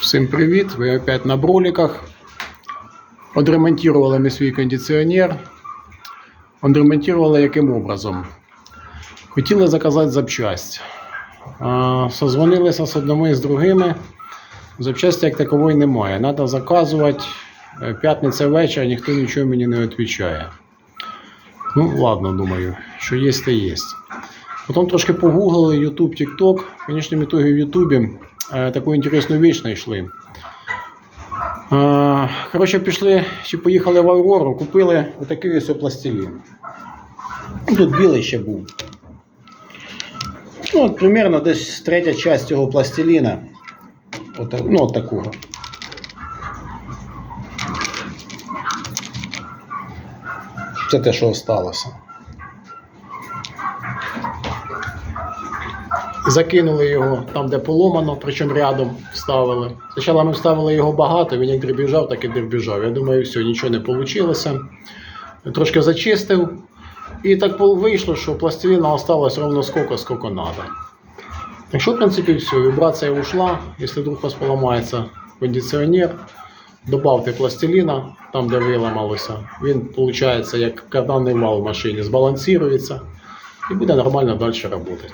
Всім привіт! Ви опять на броликах. Отремонтували ми свій кондиціонер. Отремонтували яким образом? Хотіли заказати запчасть. Созвонилися з одними і з другими. Запчасті як такової немає. Треба заказувати. Е, П'ятниця вечір, ніхто нічого мені не відповідає. Ну, ладно, думаю, що є, то є. Потім трошки погуглили YouTube, TikTok. В конечному итоге в е, таку інтересну віч знайшли. Е, Коротше, пішли чи поїхали в Аврору, купили отакий ось пластилін. Ну, Тут білий ще був. Ну, от примерно десь третя часть цього пластиліна. От, ну, от такого. Це те, що осталося. Закинули його там, де поломано, причому рядом вставили. Спочатку ми вставили його багато, він як дребіжав, так і дребіжав. Я думаю, все, нічого не вийшло. Трошки зачистив. І так вийшло, що пластиліна осталось ровно сколько, сколько треба. Так що, в принципі, все, вібрація ушла. Якщо вдруг у вас поламається кондиціонер, добавте пластиліна там, де виламалося. Він, виходить, як карданний вал в машині, збалансується і буде нормально далі працювати.